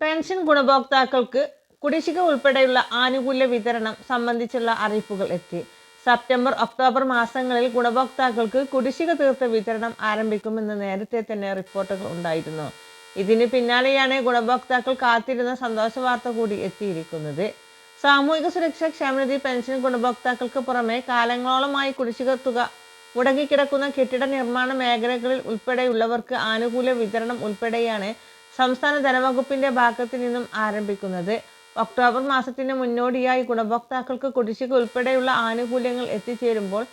Pension ഗുണഭോക്താക്കൾക്ക് കുടിശ്ശിക ഉൾപ്പെടെയുള്ള ആനുകൂല്യ വിതരണം സംബന്ധിച്ചുള്ള അറിയിപ്പുകൾ എത്തി. സെപ്റ്റംബർ ഒക്ടോബർ മാസങ്ങളിൽ ഗുണഭോക്താക്കൾക്ക് കുടിശ്ശിക തീർത്ത വിതരണം ആരംഭിക്കുമെന്ന് നേരത്തെ തന്നെ റിപ്പോർട്ടുകൾ ഉണ്ടായിരുന്നു. ഇതിന് പിന്നാലെയാണ് ഗുണഭോക്താക്കൾ കാത്തിരുന്ന സന്തോഷ വാർത്ത കൂടി എത്തിയിരിക്കുന്നത്. സാമൂഹിക സുരക്ഷാ ക്ഷേമനിധി പെൻഷൻ ഗുണഭോക്താക്കൾക്ക് പുറമെ കാലങ്ങളോളമായി കുടിശ്ശിക തുക മുടങ്ങിക്കിടക്കുന്ന കെട്ടിട നിർമ്മാണ മേഖലകളിൽ ഉൾപ്പെടെയുള്ളവർക്ക് ആനുകൂല്യ വിതരണം ഉൾപ്പെടെയാണ് സംസ്ഥാന ധനവകുപ്പിന്റെ ഭാഗത്തു നിന്നും ആരംഭിക്കുന്നത്. ഒക്ടോബർ മാസത്തിന് മുന്നോടിയായി ഗുണഭോക്താക്കൾക്ക് കുടിശ്ശിക ഉൾപ്പെടെയുള്ള ആനുകൂല്യങ്ങൾ എത്തിച്ചേരുമ്പോൾ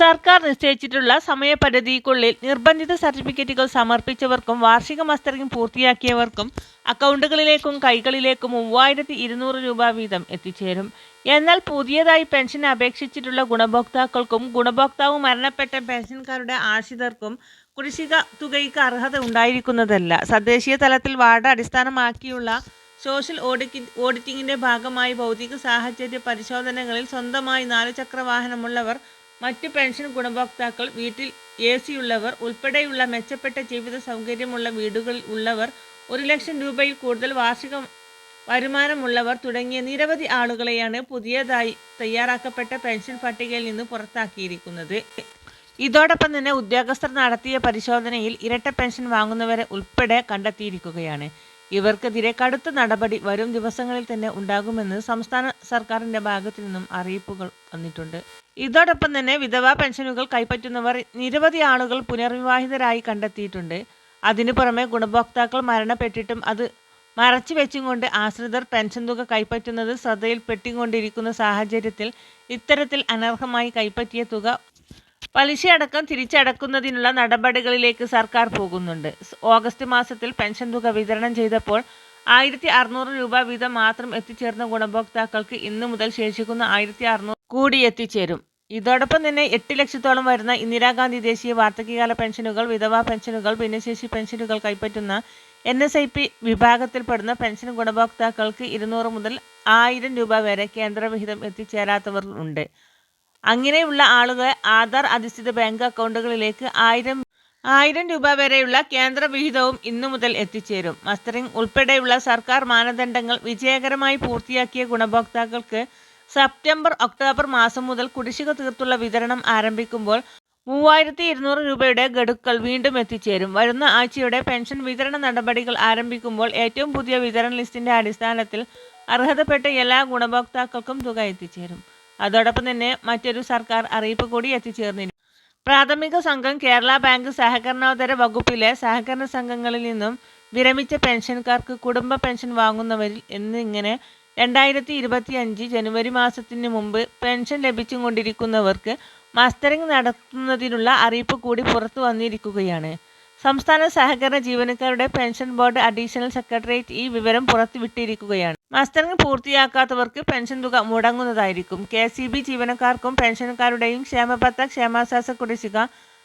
സർക്കാർ നിശ്ചയിച്ചിട്ടുള്ള സമയപരിധിക്കുള്ളിൽ നിർബന്ധിത സർട്ടിഫിക്കറ്റുകൾ സമർപ്പിച്ചവർക്കും വാർഷിക മസ്റ്ററിംഗ് പൂർത്തിയാക്കിയവർക്കും അക്കൗണ്ടുകളിലേക്കും കൈകളിലേക്കും മൂവായിരത്തി ഇരുന്നൂറ് രൂപ വീതം എത്തിച്ചേരും. എന്നാൽ പുതിയതായി പെൻഷൻ അപേക്ഷിച്ചിട്ടുള്ള ഗുണഭോക്താക്കൾക്കും ഗുണഭോക്താവ് മരണപ്പെട്ട പെൻഷൻകാരുടെ ആശ്രിതർക്കും കുടിശ്ശിക തുകയ്ക്ക് അർഹത ഉണ്ടായിരിക്കുന്നതല്ല. തദ്ദേശീയ തലത്തിൽ വാർഡ് അടിസ്ഥാനമാക്കിയുള്ള സോഷ്യൽ ഓഡിറ്റി ഓഡിറ്റിംഗിന്റെ ഭാഗമായി ഭൗതിക സാഹചര്യ പരിശോധനകളിൽ സ്വന്തമായി നാലുചക്ര വാഹനമുള്ളവർ മറ്റ് പെൻഷൻ ഗുണഭോക്താക്കൾ വീട്ടിൽ എ സിയുള്ളവർ ഉൾപ്പെടെയുള്ള മെച്ചപ്പെട്ട ജീവിത സൗകര്യമുള്ള വീടുകളിൽ ഉള്ളവർ ഒരു ലക്ഷം രൂപയിൽ കൂടുതൽ വാർഷിക വരുമാനമുള്ളവർ തുടങ്ങിയ നിരവധി ആളുകളെയാണ് പുതിയതായി തയ്യാറാക്കപ്പെട്ട പെൻഷൻ പട്ടികയിൽ നിന്ന് പുറത്താക്കിയിരിക്കുന്നത്. ഇതോടൊപ്പം തന്നെ ഉദ്യോഗസ്ഥർ നടത്തിയ പരിശോധനയിൽ ഇരട്ട പെൻഷൻ വാങ്ങുന്നവരെ ഉൾപ്പെടെ കണ്ടെത്തിയിരിക്കുകയാണ്. ഇവർക്കെതിരെ കടുത്ത നടപടി വരും ദിവസങ്ങളിൽ തന്നെ ഉണ്ടാകുമെന്ന് സംസ്ഥാന സർക്കാരിന്റെ ഭാഗത്തു നിന്നും അറിയിപ്പുകൾ വന്നിട്ടുണ്ട്. ഇതോടൊപ്പം തന്നെ വിധവാ പെൻഷനുകൾ കൈപ്പറ്റുന്നവർ നിരവധി ആളുകൾ പുനർവിവാഹിതരായി കണ്ടെത്തിയിട്ടുണ്ട്. അതിനു പുറമെ ഗുണഭോക്താക്കൾ മരണപ്പെട്ടിട്ടും അത് മറച്ചു വെച്ചും കൊണ്ട് ആശ്രിതർ പെൻഷൻ തുക കൈപ്പറ്റുന്നത് ശ്രദ്ധയിൽപ്പെട്ടുകൊണ്ടിരിക്കുന്ന സാഹചര്യത്തിൽ ഇത്തരത്തിൽ അനർഹമായി കൈപ്പറ്റിയ തുക പലിശയടക്കം തിരിച്ചടക്കുന്നതിനുള്ള നടപടികളിലേക്ക് സർക്കാർ പോകുന്നുണ്ട്. ഓഗസ്റ്റ് മാസത്തിൽ പെൻഷൻ തുക വിതരണം ചെയ്തപ്പോൾ ആയിരത്തി അറുന്നൂറ് രൂപ വീതം മാത്രം എത്തിച്ചേർന്ന ഗുണഭോക്താക്കൾക്ക് ഇന്നു മുതൽ ശേഷിക്കുന്ന ആയിരത്തി അറുന്നൂറ് കൂടി എത്തിച്ചേരും. ഇതോടൊപ്പം തന്നെ എട്ട് ലക്ഷത്തോളം വരുന്ന ഇന്ദിരാഗാന്ധി ദേശീയ വാർദ്ധക്യകാല പെൻഷനുകൾ വിധവാ പെൻഷനുകൾ ഭിന്നശേഷി പെൻഷനുകൾ കൈപ്പറ്റുന്ന എൻ എസ് ഐ പി വിഭാഗത്തിൽപ്പെടുന്ന പെൻഷൻ ഗുണഭോക്താക്കൾക്ക് ഇരുന്നൂറ് മുതൽ ആയിരം രൂപ വരെ കേന്ദ്രവിഹിതം എത്തിച്ചേരാത്തവർ ഉണ്ട്. അങ്ങനെയുള്ള ആളുകൾ ആധാർ അധിഷ്ഠിത ബാങ്ക് അക്കൗണ്ടുകളിലേക്ക് ആയിരം ആയിരം രൂപ വരെയുള്ള കേന്ദ്ര വിഹിതവും ഇന്നു മുതൽ എത്തിച്ചേരും. മസ്റ്ററിംഗ് ഉൾപ്പെടെയുള്ള സർക്കാർ മാനദണ്ഡങ്ങൾ വിജയകരമായി പൂർത്തിയാക്കിയ ഗുണഭോക്താക്കൾക്ക് സെപ്റ്റംബർ ഒക്ടോബർ മാസം മുതൽ കുടിശ്ശിക തീർത്തുള്ള വിതരണം ആരംഭിക്കുമ്പോൾ മൂവായിരത്തി ഇരുന്നൂറ് രൂപയുടെ ഗഡുക്കൾ വീണ്ടും എത്തിച്ചേരും. വരുന്ന ആഴ്ചയുടെ പെൻഷൻ വിതരണ നടപടികൾ ആരംഭിക്കുമ്പോൾ ഏറ്റവും പുതിയ വിതരണ ലിസ്റ്റിന്റെ അടിസ്ഥാനത്തിൽ അർഹതപ്പെട്ട എല്ലാ ഗുണഭോക്താക്കൾക്കും തുക എത്തിച്ചേരും. അതോടൊപ്പം തന്നെ മറ്റൊരു സർക്കാർ അറിയിപ്പ് കൂടി എത്തിച്ചേർന്നിരുന്നു. പ്രാഥമിക സംഘം കേരള ബാങ്ക് സഹകരണോത്തര വകുപ്പിലെ സഹകരണ സംഘങ്ങളിൽ നിന്നും വിരമിച്ച പെൻഷൻകാർക്ക് കുടുംബ പെൻഷൻ വാങ്ങുന്നവരിൽ എന്നിങ്ങനെ രണ്ടായിരത്തി ഇരുപത്തി അഞ്ച് ജനുവരി മാസത്തിന് മുമ്പ് പെൻഷൻ ലഭിച്ചുകൊണ്ടിരിക്കുന്നവർക്ക് മസ്റ്ററിംഗ് നടത്തുന്നതിനുള്ള അറിയിപ്പ് കൂടി പുറത്തു വന്നിരിക്കുകയാണ്. സംസ്ഥാന സഹകരണ ജീവനക്കാരുടെ പെൻഷൻ ബോർഡ് അഡീഷണൽ സെക്രട്ടേറിയറ്റ് ഈ വിവരം പുറത്തുവിട്ടിരിക്കുകയാണ്. മസ്റ്ററിംഗ് പൂർത്തിയാക്കാത്തവർക്ക് പെൻഷൻ തുക മുടങ്ങുന്നതായിരിക്കും. കെ സി ബി ജീവനക്കാർക്കും പെൻഷൻകാരുടെയും ക്ഷേമപത്ര ക്ഷേമാശ്വാസ കുടിശ്ശിക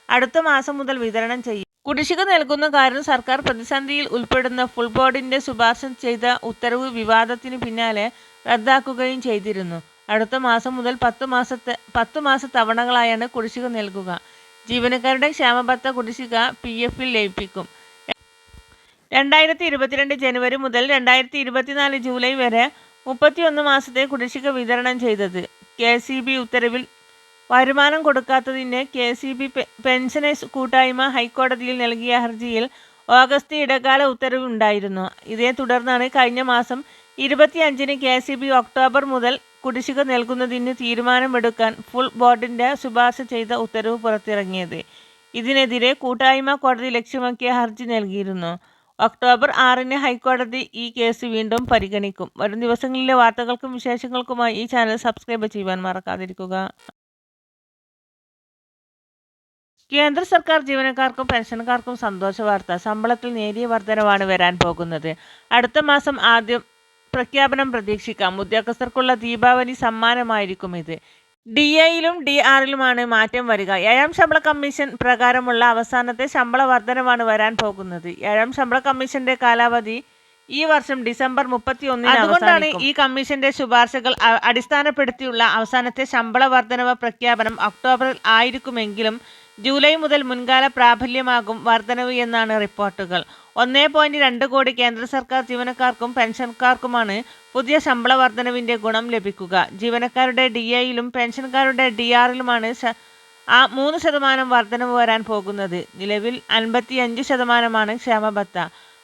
അടുത്ത മാസം മുതൽ വിതരണം ചെയ്യും. കുടിശ്ശിക നൽകുന്ന കാരണം സർക്കാർ പ്രതിസന്ധിയിൽ ഉൾപ്പെടുന്ന ഫുൾ ബോർഡിന്റെ ശുപാർശ ചെയ്ത ഉത്തരവ് വിവാദത്തിന് പിന്നാലെ റദ്ദാക്കുകയും ചെയ്തിരുന്നു. അടുത്ത മാസം മുതൽ പത്ത് മാസത്തെ പത്ത് മാസ തവണകളായാണ് കുടിശ്ശിക നൽകുക. ജീവനക്കാരുടെ ക്ഷേമബത്ത കുടിശ്ശിക പി എഫിൽ ലയിപ്പിക്കും. രണ്ടായിരത്തി ഇരുപത്തിരണ്ട് ജനുവരി മുതൽ രണ്ടായിരത്തി ഇരുപത്തിനാല് ജൂലൈ വരെ മുപ്പത്തിയൊന്ന് മാസത്തെ കുടിശ്ശിക വിതരണം ചെയ്തത് കെ സി ബി ഉത്തരവിൽ വരുമാനം കൊടുക്കാത്തതിന് കെ സി ബി പെൻഷനേഴ്സ് കൂട്ടായ്മ ഹൈക്കോടതിയിൽ നൽകിയ ഹർജിയിൽ ഓഗസ്റ്റ് ഇടക്കാല ഉത്തരവുണ്ടായിരുന്നു ഇതേ തുടർന്നാണ് കഴിഞ്ഞ മാസം ഇരുപത്തിയഞ്ചിന് കെ സി ബി ഒക്ടോബർ മുതൽ കുടിശ്ശിക നൽകുന്നതിന് തീരുമാനമെടുക്കാൻ ഫുൾ ബോർഡിന്റെ ശുപാർശ ചെയ്ത ഉത്തരവ് പുറത്തിറങ്ങിയത്. ഇതിനെതിരെ കൂട്ടായ്മ കോടതി ലക്ഷ്യമാക്കിയ ഹർജി നൽകിയിരുന്നു. ഒക്ടോബർ ആറിന് ഹൈക്കോടതി ഈ കേസ് വീണ്ടും പരിഗണിക്കും. വരും ദിവസങ്ങളിലെ വാർത്തകൾക്കും വിശേഷങ്ങൾക്കുമായി ഈ ചാനൽ സബ്സ്ക്രൈബ് ചെയ്യുവാൻ മറക്കാതിരിക്കുക. കേന്ദ്ര സർക്കാർ ജീവനക്കാർക്കും പെൻഷൻകാർക്കും സന്തോഷ വാർത്ത. ശമ്പളത്തിൽ നേരിയ വർധനവാണ് വരാൻ പോകുന്നത്. അടുത്ത മാസം ആദ്യം പ്രഖ്യാപനം പ്രതീക്ഷിക്കാം. ഉദ്യോഗസ്ഥർക്കുള്ള ദീപാവലി സമ്മാനമായിരിക്കും ഇത്. ഡി എയിലും ഡി ആറിലുമാണ് മാറ്റം വരിക. ഏഴാം ശമ്പള കമ്മീഷൻ പ്രകാരമുള്ള അവസാനത്തെ ശമ്പള വർധനമാണ് വരാൻ പോകുന്നത്. ഏഴാം ശമ്പള കമ്മീഷന്റെ കാലാവധി ഈ വർഷം ഡിസംബർ മുപ്പത്തി ഒന്നിന് അതുകൊണ്ടാണ് ഈ കമ്മീഷന്റെ ശുപാർശകൾ അടിസ്ഥാനപ്പെടുത്തിയുള്ള അവസാനത്തെ ശമ്പള വർധനവ് പ്രഖ്യാപനം ഒക്ടോബറിൽ ആയിരിക്കുമെങ്കിലും ജൂലൈ മുതൽ മുൻകാല പ്രാബല്യമാകും വർധനവ് എന്നാണ് റിപ്പോർട്ടുകൾ. ഒന്നേ പോയിന്റ് രണ്ട് കോടി കേന്ദ്ര സർക്കാർ ജീവനക്കാർക്കും പെൻഷൻകാർക്കുമാണ് പുതിയ ശമ്പള വർധനവിന്റെ ഗുണം ലഭിക്കുക. ജീവനക്കാരുടെ ഡി എയിലും പെൻഷൻകാരുടെ ഡി ആറിലുമാണ് ആ മൂന്ന് ശതമാനം വർധനവ് വരാൻ പോകുന്നത്. നിലവിൽ അൻപത്തിയഞ്ച് ശതമാനമാണ് ക്ഷേമബത്ത.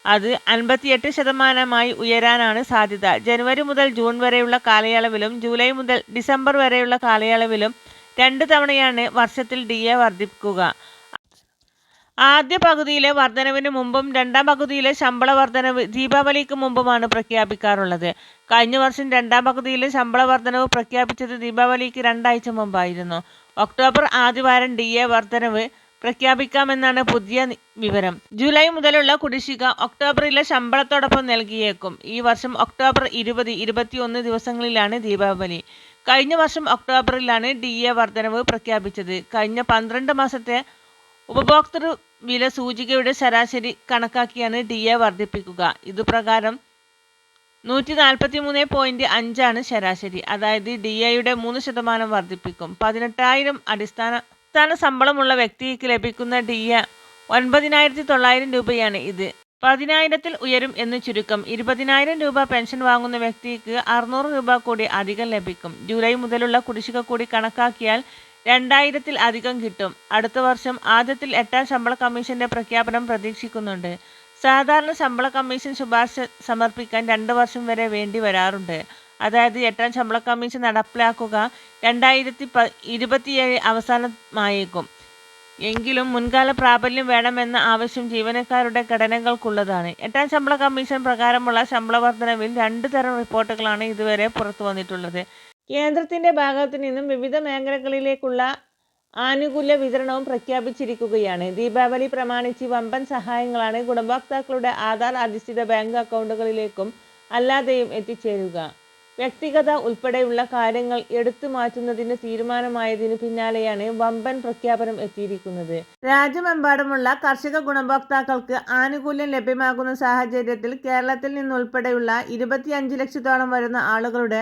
അത് അൻപത്തിയെട്ട് ശതമാനമായി ഉയരാനാണ് സാധ്യത. ജനുവരി മുതൽ ജൂൺ വരെയുള്ള കാലയളവിലും ജൂലൈ മുതൽ ഡിസംബർ വരെയുള്ള കാലയളവിലും രണ്ട് തവണയാണ് വർഷത്തിൽ ഡി എ വർദ്ധിപ്പിക്കുക. ആദ്യ പകുതിയിലെ വർധനവിന് മുമ്പും രണ്ടാം പകുതിയിലെ ശമ്പള വർധനവ് ദീപാവലിക്ക് മുമ്പുമാണ് പ്രഖ്യാപിക്കാറുള്ളത്. കഴിഞ്ഞ വർഷം രണ്ടാം പകുതിയിലെ ശമ്പള വർധനവ് പ്രഖ്യാപിച്ചത് ദീപാവലിക്ക് രണ്ടാഴ്ച മുമ്പായിരുന്നു. ഒക്ടോബർ ആദ്യവാരം ഡി എ വർധനവ് പ്രഖ്യാപിക്കാമെന്നാണ് പുതിയ വിവരം. ജൂലൈ മുതലുള്ള കുടിശ്ശിക ഒക്ടോബറിലെ ശമ്പളത്തോടൊപ്പം നൽകിയേക്കും. ഈ വർഷം ഒക്ടോബർ ഇരുപത് ഇരുപത്തിയൊന്ന് ദിവസങ്ങളിലാണ് ദീപാവലി. കഴിഞ്ഞ വർഷം ഒക്ടോബറിലാണ് ഡി എ വർധനവ് പ്രഖ്യാപിച്ചത്. കഴിഞ്ഞ പന്ത്രണ്ട് മാസത്തെ ഉപഭോക്തൃ വില സൂചികയുടെ ശരാശരി കണക്കാക്കിയാണ് ഡി എ വർദ്ധിപ്പിക്കുക ഇതുപ്രകാരം നൂറ്റി നാൽപ്പത്തി മൂന്ന് പോയിന്റ് അഞ്ചാണ് ശരാശരി. അതായത് ഡി എയുടെ മൂന്ന് ശതമാനം വർദ്ധിപ്പിക്കും പതിനെട്ടായിരം അടിസ്ഥാന അടിസ്ഥാന ശമ്പളമുള്ള വ്യക്തിക്ക് ലഭിക്കുന്ന ഡി എ ഒൻപതിനായിരത്തി തൊള്ളായിരം രൂപയാണ് ഇത്. പതിനായിരത്തിൽ ഉയരും എന്ന് ചുരുക്കം ഇരുപതിനായിരം രൂപ പെൻഷൻ വാങ്ങുന്ന വ്യക്തിക്ക് അറുന്നൂറ് രൂപ കൂടി അധികം ലഭിക്കും. ജൂലൈ മുതലുള്ള കുടിശ്ശിക കൂടി കണക്കാക്കിയാൽ രണ്ടായിരത്തിൽ അധികം കിട്ടും. അടുത്ത വർഷം ആദ്യത്തിൽ എട്ടാം ശമ്പള കമ്മീഷന്റെ പ്രഖ്യാപനം പ്രതീക്ഷിക്കുന്നുണ്ട്. സാധാരണ ശമ്പള കമ്മീഷൻ ശുപാർശ സമർപ്പിക്കാൻ രണ്ട് വർഷം വരെ വേണ്ടി വരാറുണ്ട്. അതായത് എട്ടാം ശമ്പള കമ്മീഷൻ നടപ്പിലാക്കുക രണ്ടായിരത്തി പ ഇരുപത്തിയേഴ് അവസാനമായേക്കും. എങ്കിലും മുൻകാല പ്രാബല്യം വേണമെന്ന ആവശ്യം ജീവനക്കാരുടെ ഘടനകൾക്കുള്ളതാണ്. എട്ടാം ശമ്പള കമ്മീഷൻ പ്രകാരമുള്ള ശമ്പള വർധനവിൽ രണ്ട് തരം റിപ്പോർട്ടുകളാണ് ഇതുവരെ പുറത്തു വന്നിട്ടുള്ളത്. കേന്ദ്രത്തിന്റെ ഭാഗത്തു നിന്നും വിവിധ മേഖലകളിലേക്കുള്ള ആനുകൂല്യ വിതരണവും പ്രഖ്യാപിച്ചിരിക്കുകയാണ്. ദീപാവലി പ്രമാണിച്ച് വമ്പൻ സഹായങ്ങളാണ് ഗുണഭോക്താക്കളുടെ ആധാർ അധിഷ്ഠിത ബാങ്ക് അക്കൗണ്ടുകളിലേക്കും അല്ലാതെയും എത്തിച്ചേരുക. വ്യക്തിഗത ഉൾപ്പെടെയുള്ള കാര്യങ്ങൾ എടുത്തു മാറ്റുന്നതിന് തീരുമാനമായതിനു പിന്നാലെയാണ് വമ്പൻ പ്രഖ്യാപനം എത്തിയിരിക്കുന്നത്. രാജ്യമെമ്പാടുമുള്ള കർഷക ഗുണഭോക്താക്കൾക്ക് ആനുകൂല്യം ലഭ്യമാകുന്ന സാഹചര്യത്തിൽ കേരളത്തിൽ നിന്നുൾപ്പെടെയുള്ള ഇരുപത്തിയഞ്ച് ലക്ഷത്തോളം വരുന്ന ആളുകളുടെ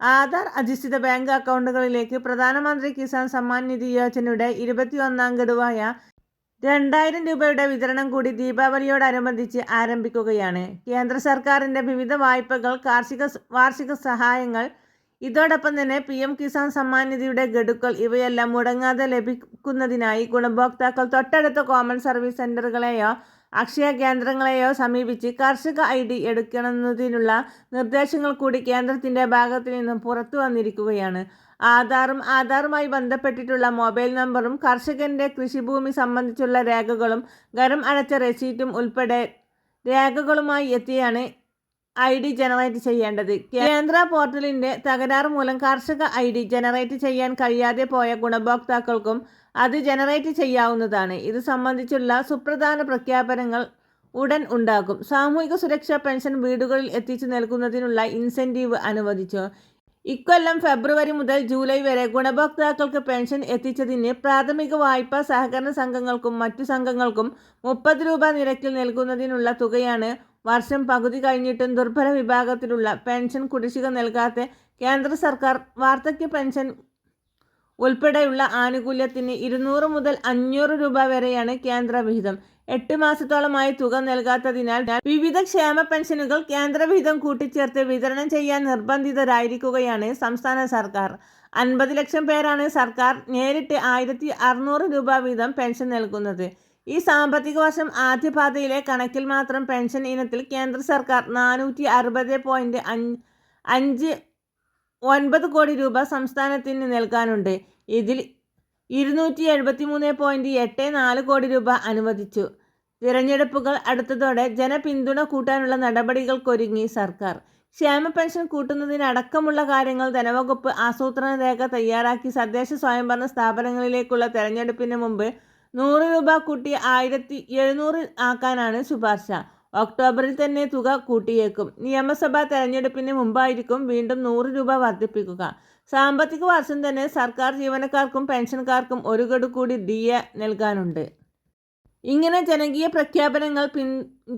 ആധാർ അധിഷ്ഠിത ബാങ്ക് അക്കൗണ്ടുകളിലേക്ക് പ്രധാനമന്ത്രി കിസാൻ സമ്മാൻ നിധി യോജനയുടെ ഇരുപത്തിയൊന്നാം ഗഡുവായ രണ്ടായിരം രൂപയുടെ വിതരണം കൂടി ദീപാവലിയോടനുബന്ധിച്ച് ആരംഭിക്കുകയാണ്. കേന്ദ്ര സർക്കാരിന്റെ വിവിധ വായ്പകൾ കാർഷിക വാർഷിക സഹായങ്ങൾ ഇതോടൊപ്പം തന്നെ പി എം കിസാൻ സമ്മാൻ നിധിയുടെ ഗഡുക്കൾ ഇവയെല്ലാം മുടങ്ങാതെ ലഭിക്കുന്നതിനായി ഗുണഭോക്താക്കൾ തൊട്ടടുത്ത കോമൺ സർവീസ് സെന്ററുകളെയോ അക്ഷയ കേന്ദ്രങ്ങളെയോ സമീപിച്ച് കർഷക ഐ ഡി എടുക്കണമെന്നതിനുള്ള നിർദ്ദേശങ്ങൾ കൂടി കേന്ദ്രത്തിന്റെ ഭാഗത്തു നിന്നും പുറത്തു വന്നിരിക്കുകയാണ്. ആധാറും ആധാറുമായി ബന്ധപ്പെട്ടിട്ടുള്ള മൊബൈൽ നമ്പറും കർഷകന്റെ കൃഷിഭൂമി സംബന്ധിച്ചുള്ള രേഖകളും ഗരം അടച്ച റെസീറ്റും ഉൾപ്പെടെ രേഖകളുമായി എത്തിയാണ് ഐ ഡി ജനറേറ്റ് ചെയ്യേണ്ടത്. കേന്ദ്ര പോർട്ടലിന്റെ തകരാറ് മൂലം കർഷക ഐ ഡി ജനറേറ്റ് ചെയ്യാൻ കഴിയാതെ പോയ ഗുണഭോക്താക്കൾക്കും അത് ജനറേറ്റ് ചെയ്യാവുന്നതാണ്. ഇത് സംബന്ധിച്ചുള്ള സുപ്രധാന പ്രഖ്യാപനങ്ങൾ ഉടൻ ഉണ്ടാകും. സാമൂഹിക സുരക്ഷാ പെൻഷൻ വീടുകളിൽ എത്തിച്ചു നൽകുന്നതിനുള്ള ഇൻസെന്റീവ് അനുവദിച്ചു. ഇക്കൊല്ലം ഫെബ്രുവരി മുതൽ ജൂലൈ വരെ ഗുണഭോക്താക്കൾക്ക് പെൻഷൻ എത്തിച്ചതിന് പ്രാഥമിക വായ്പ സഹകരണ സംഘങ്ങൾക്കും മറ്റു സംഘങ്ങൾക്കും മുപ്പത് രൂപ നിരക്കിൽ നൽകുന്നതിനുള്ള തുകയാണ് വർഷം പകുതി കഴിഞ്ഞിട്ടും ദുർബല വിഭാഗത്തിലുള്ള പെൻഷൻ കുടിശ്ശിക നൽകാത്ത കേന്ദ്ര സർക്കാർ വാർദ്ധക്യ പെൻഷൻ ഉൾപ്പെടെയുള്ള ആനുകൂല്യത്തിന് ഇരുന്നൂറ് മുതൽ അഞ്ഞൂറ് രൂപ വരെയാണ് കേന്ദ്ര വിഹിതം എട്ട് മാസത്തോളമായി തുക നൽകാത്തതിനാൽ വിവിധ ക്ഷേമ പെൻഷനുകൾ കേന്ദ്രവിഹിതം കൂട്ടിച്ചേർത്ത് വിതരണം ചെയ്യാൻ നിർബന്ധിതരായിരിക്കുകയാണ് സംസ്ഥാന സർക്കാർ. അൻപത് ലക്ഷം പേരാണ് സർക്കാർ നേരിട്ട് ആയിരത്തി അറുന്നൂറ് രൂപ വീതം പെൻഷൻ നൽകുന്നത്. ഈ സാമ്പത്തിക വർഷം ആദ്യപാതയിലെ കണക്കിൽ മാത്രം പെൻഷൻ ഇനത്തിൽ കേന്ദ്ര സർക്കാർ നാനൂറ്റി അറുപത് പോയിന്റ് അഞ്ച് ഒൻപത് കോടി രൂപ സംസ്ഥാനത്തിന് നൽകാനുണ്ട്. ഇതിൽ ഇരുന്നൂറ്റി എഴുപത്തി മൂന്ന് പോയിന്റ് എട്ട് നാല് കോടി രൂപ അനുവദിച്ചു. തിരഞ്ഞെടുപ്പുകൾ അടുത്തതോടെ ജനപിന്തുണ കൂട്ടാനുള്ള നടപടികൾക്കൊരുങ്ങി സർക്കാർ. ക്ഷേമ പെൻഷൻ കൂട്ടുന്നതിനടക്കമുള്ള കാര്യങ്ങൾ ധനവകുപ്പ് ആസൂത്രണ രേഖ തയ്യാറാക്കി തദ്ദേശ സ്വയംഭരണ സ്ഥാപനങ്ങളിലേക്കുള്ള തെരഞ്ഞെടുപ്പിന് മുമ്പ് നൂറ് രൂപ കൂട്ടി ആയിരത്തി എഴുന്നൂറ് ആക്കാനാണ് ശുപാർശ. ഒക്ടോബറിൽ തന്നെ തുക കൂട്ടിയേക്കും. നിയമസഭാ തെരഞ്ഞെടുപ്പിന് മുമ്പായിരിക്കും വീണ്ടും നൂറ് രൂപ വർദ്ധിപ്പിക്കുക. സാമ്പത്തിക വർഷം തന്നെ സർക്കാർ ജീവനക്കാർക്കും പെൻഷൻകാർക്കും ഒരു ഗഡു കൂടി ഡി എ നൽകാനുണ്ട്. ഇങ്ങനെ ജനകീയ പ്രഖ്യാപനങ്ങൾ പിൻ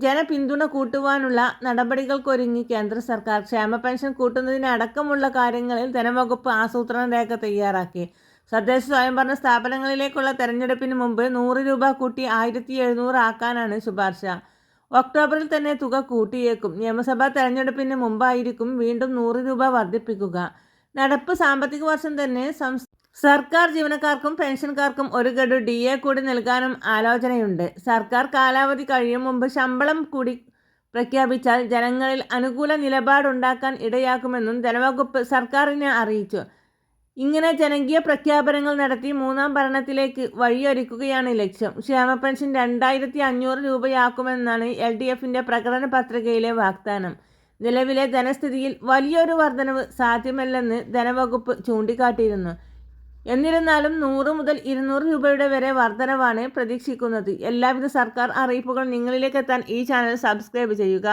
ജനപിന്തുണ കൂട്ടുവാനുള്ള നടപടികൾക്കൊരുങ്ങി കേന്ദ്ര സർക്കാർ ക്ഷേമ പെൻഷൻ കൂട്ടുന്നതിനടക്കമുള്ള കാര്യങ്ങളിൽ ധനവകുപ്പ് ആസൂത്രണ രേഖ തയ്യാറാക്കി. തദ്ദേശ സ്വയംഭരണ സ്ഥാപനങ്ങളിലേക്കുള്ള തെരഞ്ഞെടുപ്പിന് മുമ്പ് നൂറ് രൂപ കൂട്ടി ആയിരത്തി എഴുന്നൂറ് ആക്കാനാണ് ശുപാർശ. ഒക്ടോബറിൽ തന്നെ തുക കൂട്ടിയേക്കും. നിയമസഭാ തെരഞ്ഞെടുപ്പിന് മുമ്പായിരിക്കും വീണ്ടും നൂറ് രൂപ വർദ്ധിപ്പിക്കുക. നടപ്പ് സാമ്പത്തിക വർഷം തന്നെ സർക്കാർ ജീവനക്കാർക്കും പെൻഷൻകാർക്കും ഒരു ഗഡു ഡി എ കൂടി നൽകാനും ആലോചനയുണ്ട്. സർക്കാർ കാലാവധി കഴിയും മുമ്പ് ശമ്പളം കൂടി പ്രഖ്യാപിച്ചാൽ ജനങ്ങളിൽ അനുകൂല നിലപാടുണ്ടാക്കാൻ ഇടയാക്കുമെന്നും ധനവകുപ്പ് സർക്കാരിനെ അറിയിച്ചു. ഇങ്ങനെ ജനകീയ പ്രഖ്യാപനങ്ങൾ നടത്തി മൂന്നാം ഭരണത്തിലേക്ക് വഴിയൊരുക്കുകയാണ് ലക്ഷ്യം. ക്ഷേമ പെൻഷൻ രണ്ടായിരത്തി അഞ്ഞൂറ് രൂപയാക്കുമെന്നാണ് എൽ ഡി എഫിന്റെ പ്രകടന പത്രികയിലെ വാഗ്ദാനം. നിലവിലെ ധനസ്ഥിതിയിൽ വലിയൊരു വർധനവ് സാധ്യമല്ലെന്ന് ധനവകുപ്പ് ചൂണ്ടിക്കാട്ടിയിരുന്നു. എന്നിരുന്നാലും നൂറ് മുതൽ ഇരുന്നൂറ് രൂപയുടെ വരെ വർധനവാണ് പ്രതീക്ഷിക്കുന്നത്. എല്ലാവിധ സർക്കാർ അറിയിപ്പുകൾ നിങ്ങളിലേക്ക് എത്താൻ ഈ ചാനൽ സബ്സ്ക്രൈബ് ചെയ്യുക.